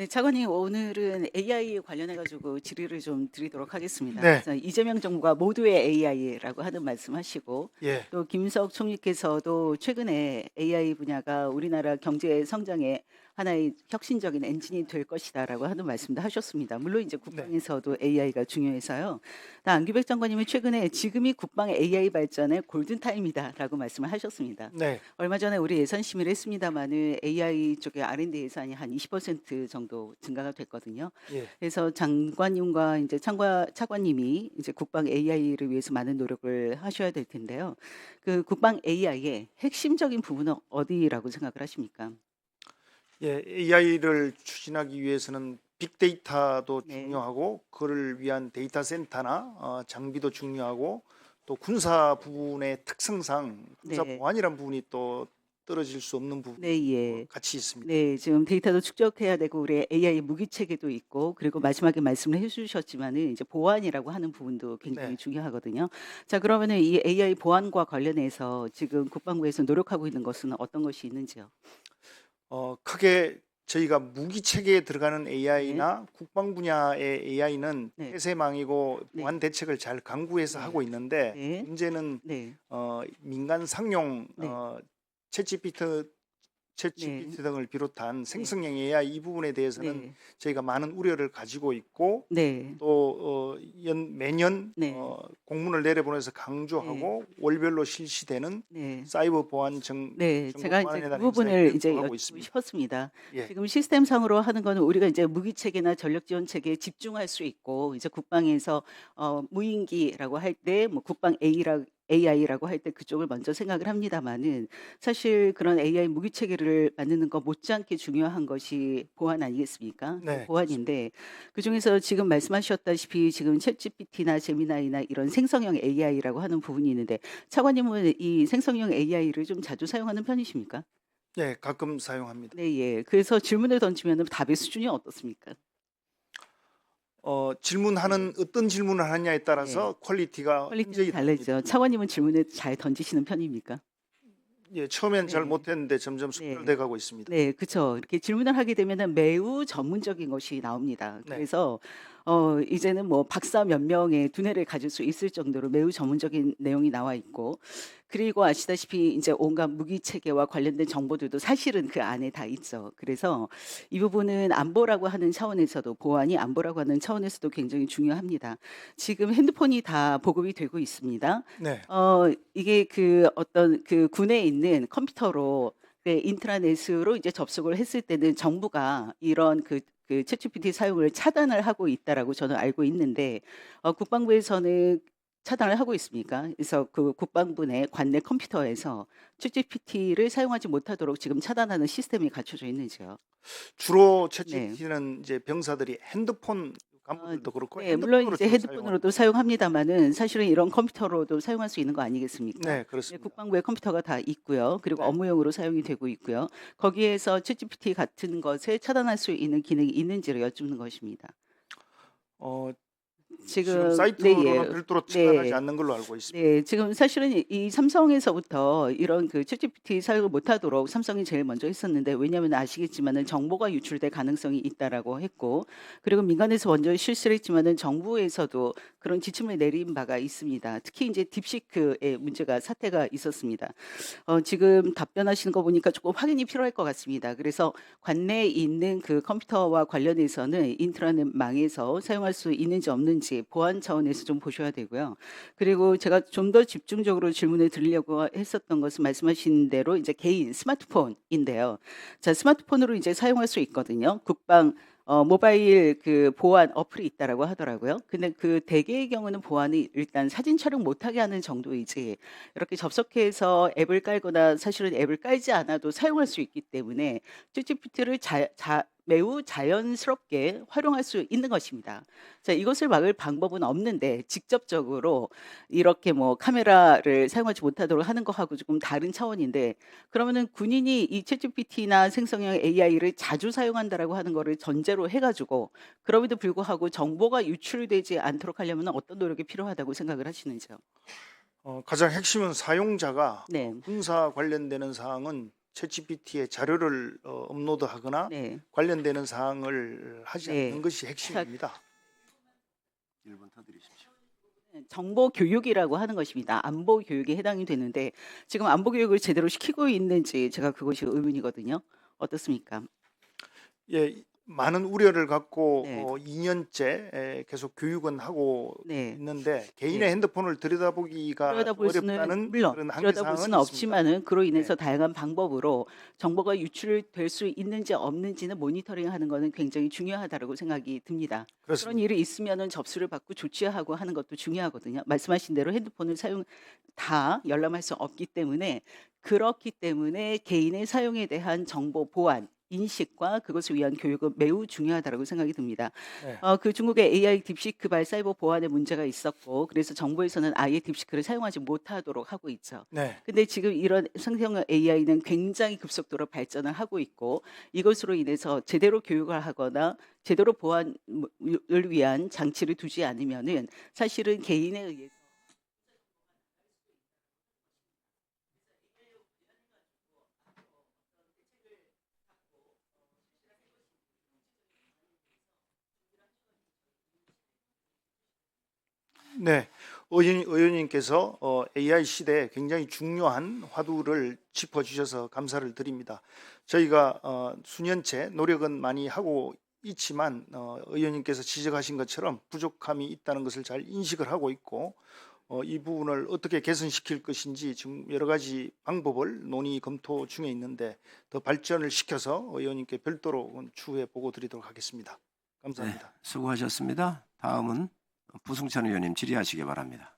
네, 차관님 오늘은 AI 관련해 가지고 질의를 좀 드리도록 하겠습니다. 네. 그래서 이재명 정부가 모두의 AI라고 하는 말씀하시고 예, 또 김석 총리께서도 최근에 AI 분야가 우리나라 경제 성장의 하나의 혁신적인 엔진이 될 것이다라고 하는 말씀도 하셨습니다. 물론 이제 국방에서도 AI가 중요해서요. 또 안규백 장관님이 최근에 지금이 국방의 AI 발전의 골든 타임이다라고 말씀을 하셨습니다. 네, 얼마 전에 우리 예산 심의를 했습니다마는 AI 쪽에 R&D 예산이 한 20% 정도 증가가 됐거든요. 예, 그래서 장관님과 이제 차관 차관님이 이제 국방 AI를 위해서 많은 노력을 하셔야 될 텐데요. 그 국방 AI의 핵심적인 부분은 어디라고 생각을 하십니까? 예. AI를 추진하기 위해서는 빅데이터도 네. 중요하고 그를 위한 데이터 센터나 어, 장비도 중요하고 또 군사 부분의 특성상 군사 네. 보안이란 부분이 또 떨어질 수 없는 부분 네, 예. 같이 있습니다. 네, 지금 데이터도 축적해야 되고 우리 AI 무기 체계도 있고 그리고 마지막에 말씀을 해주셨지만은 이제 보안이라고 하는 부분도 굉장히 네. 중요하거든요. 자, 그러면은 이 AI 보안과 관련해서 지금 국방부에서 노력하고 있는 것은 어떤 것이 있는지요? 어, 크게 저희가 무기 체계에 들어가는 AI나 국방 분야의 AI는 네. 폐쇄망이고 네. 보안 대책을 잘 강구해서 네. 하고 있는데 네. 문제는 네, 어, 민간 상용 네. 어, 챗GPT, 챗GPT 등을 비롯한 생성형 AI 이 부분에 대해서는 네, 저희가 많은 우려를 가지고 있고 네, 또 어, 연, 매년 네. 어, 공문을 내려보내서 강조하고 월별로 실시되는 네. 사이버 보안 정 네, 제가 이제 그 부분을 이제. 싶었습니다. 예. 지금 시스템상으로 하는 거는 우리가 이제 무기 체계나 전력 지원 체계에 집중할 수 있고 이제 국방에서 어, 무인기라고 할 때 뭐 국방 A라 AI라고 할 때 그쪽을 먼저 생각을 합니다만은 사실 그런 AI 무기 체계를 만드는 것 못지않게 중요한 것이 보안 아니겠습니까? 네, 보안인데 그 중에서 지금 말씀하셨다시피 지금 챗GPT나 제미나이나 이런 생성형 AI라고 하는 부분이 있는데 차관님은 이 생성형 AI를 좀 자주 사용하는 편이십니까? 예, 가끔 사용합니다. 네, 예. 그래서 질문을 던지면 답의 수준이 어떻습니까? 어, 질문하는 어떤 질문을 하느냐에 따라서 퀄리티가 퀄리티가 굉장히 다릅니다. 달라지죠. 차관님은 질문을 잘 던지시는 편입니까? 예, 처음엔 잘 네. 못했는데 점점 네. 숙달돼 가고 있습니다. 네, 그렇죠. 이렇게 질문을 하게 되면은 매우 전문적인 것이 나옵니다. 네. 그래서 어 이제는 뭐 박사 몇 명의 두뇌를 가질 수 있을 정도로 매우 전문적인 내용이 나와 있고 그리고 아시다시피 이제 온갖 무기 체계와 관련된 정보들도 사실은 그 안에 다 있죠. 그래서 이 부분은 안보라고 하는 차원에서도 보안이 안보라고 하는 차원에서도 굉장히 중요합니다. 지금 핸드폰이 다 보급이 되고 있습니다. 네, 어 이게 그 어떤 그 군에 있는 컴퓨터로 네, 인트라넷으로 이제 접속을 했을 때는 정부가 이런 그, 그 챗GPT 사용을 차단을 하고 있다라고 저는 알고 있는데 어, 국방부에서는 차단을 하고 있습니까? 그래서 그 국방부 내 관내 컴퓨터에서 챗GPT를 사용하지 못하도록 지금 차단하는 시스템이 갖춰져 있는지요? 주로 네. 챗GPT는 이제 병사들이 핸드폰 간부들도 그렇고 네, 물론 이제 주로 핸드폰으로도 사용합니다만은 사실은 이런 컴퓨터로도 사용할 수 있는 거 아니겠습니까? 네, 네, 그렇습니다. 국방부에 컴퓨터가 다 있고요. 그리고 네. 업무용으로 사용이 되고 있고요. 거기에서 챗GPT 같은 것에 차단할 수 있는 기능이 있는지를 여쭙는 것입니다. 어, 지금, 지금 사이트로는 네, 예. 별도로 차단하지 네. 않는 걸로 알고 있습니다. 네, 지금 사실은 이- 이 삼성에서부터 이런 그 챗GPT 사용을 못하도록 삼성이 제일 먼저 했었는데 왜냐하면 아시겠지만은 정보가 유출될 가능성이 있다라고 했고 그리고 민간에서 먼저 실시를 했지만은 정부에서도 그런 지침을 내린 바가 있습니다. 특히 이제 딥시크의 문제가 사태가 있었습니다. 어, 지금 답변하시는 거 보니까 조금 확인이 필요할 것 같습니다. 그래서 관내에 있는 그 컴퓨터와 관련해서는 인트라넷 망에서 사용할 수 있는지 없는지 보안 차원에서 좀 보셔야 되고요. 그리고 제가 좀 더 집중적으로 질문을 드리려고 했었던 것은 말씀하신 대로 이제 개인 스마트폰인데요. 자, 스마트폰으로 이제 사용할 수 있거든요. 국방 어, 모바일 그 보안 어플이 있다라고 하더라고요. 근데 그 대개의 경우는 보안이 일단 사진 촬영 못하게 하는 정도이지 이렇게 접속해서 앱을 깔거나 사실은 앱을 깔지 않아도 사용할 수 있기 때문에 챗GPT를 자, 자, 매우 자연스럽게 활용할 수 있는 것입니다. 자, 이것을 막을 방법은 없는데 직접적으로 이렇게 뭐 카메라를 사용하지 못하도록 하는 거하고 조금 다른 차원인데 그러면은 군인이 이 챗GPT나 생성형 AI를 자주 사용한다라고 하는 거를 전제로 해가지고 그럼에도 불구하고 정보가 유출되지 않도록 하려면 어떤 노력이 필요하다고 생각을 하시는지요? 어, 가장 핵심은 사용자가 네, 군사 관련되는 사항은 챗GPT의 자료를 어, 업로드하거나 네. 관련되는 사항을 하지 네. 않는 것이 핵심입니다. 1분 더 드리십시오. 정보 교육이라고 하는 것입니다. 안보 교육에 해당이 되는데 지금 안보 교육을 제대로 시키고 있는지 제가 그것이 의문이거든요. 어떻습니까? 예, 많은 우려를 갖고 네. 어, 2년째 에, 계속 교육은 하고 네. 있는데 개인의 네. 핸드폰을 들여다보기가 들여다볼 어렵다는 수는 물론 그런 한계 들여다볼 사항은 수는 있습니다. 없지만은 그로 인해서 다양한 방법으로 정보가 유출될 수 있는지 없는지는 모니터링하는 것은 굉장히 중요하다고 생각이 듭니다. 그런 그렇습니다. 일이 있으면은 접수를 받고 조치하고 하는 것도 중요하거든요. 말씀하신 대로 핸드폰을 사용 다 열람할 수 없기 때문에 그렇기 때문에 개인의 사용에 대한 정보 보안 인식과 그것을 위한 교육은 매우 중요하다고 생각이 듭니다. 네. 어, 그 중국의 AI 딥시크발 사이버 보안에 문제가 있었고 그래서 정부에서는 아예 딥시크를 사용하지 못하도록 하고 있죠. 네. 근데 지금 이런 생성형 AI는 굉장히 급속도로 발전을 하고 있고 이것으로 인해서 제대로 교육을 하거나 제대로 보안을 위한 장치를 두지 않으면은 사실은 개인에 의해서 네, 의원, 의원님께서 어, AI 시대에 굉장히 중요한 화두를 짚어주셔서 감사를 드립니다. 저희가 어, 수년째 노력은 많이 하고 있지만 어, 의원님께서 지적하신 것처럼 부족함이 있다는 것을 잘 인식을 하고 있고 어, 이 부분을 어떻게 개선시킬 것인지 지금 여러 가지 방법을 논의 검토 중에 있는데 더 발전을 시켜서 의원님께 별도로 추후에 보고 드리도록 하겠습니다. 감사합니다. 수고하셨습니다. 다음은 부승찬 의원님 질의하시기 바랍니다.